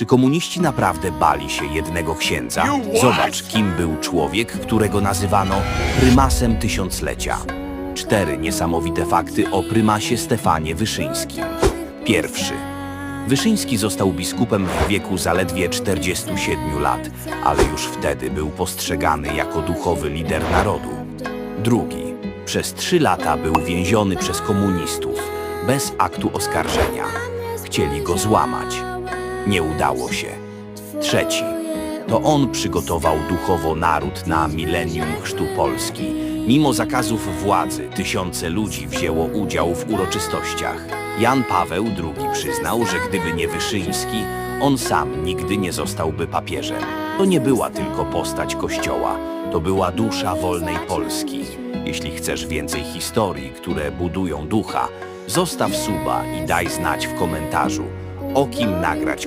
Czy komuniści naprawdę bali się jednego księdza? Zobacz, kim był człowiek, którego nazywano prymasem tysiąclecia. Cztery niesamowite fakty o prymasie Stefanie Wyszyńskim. Pierwszy. Wyszyński został biskupem w wieku zaledwie 47 lat, ale już wtedy był postrzegany jako duchowy lider narodu. Drugi. Przez trzy lata był więziony przez komunistów, bez aktu oskarżenia. Chcieli go złamać. Nie udało się. Trzeci. To on przygotował duchowo naród na milenium chrztu Polski. Mimo zakazów władzy, tysiące ludzi wzięło udział w uroczystościach. Jan Paweł II przyznał, że gdyby nie Wyszyński, on sam nigdy nie zostałby papieżem. To nie była tylko postać Kościoła, to była dusza wolnej Polski. Jeśli chcesz więcej historii, które budują ducha, zostaw suba i daj znać w komentarzu, o kim nagrać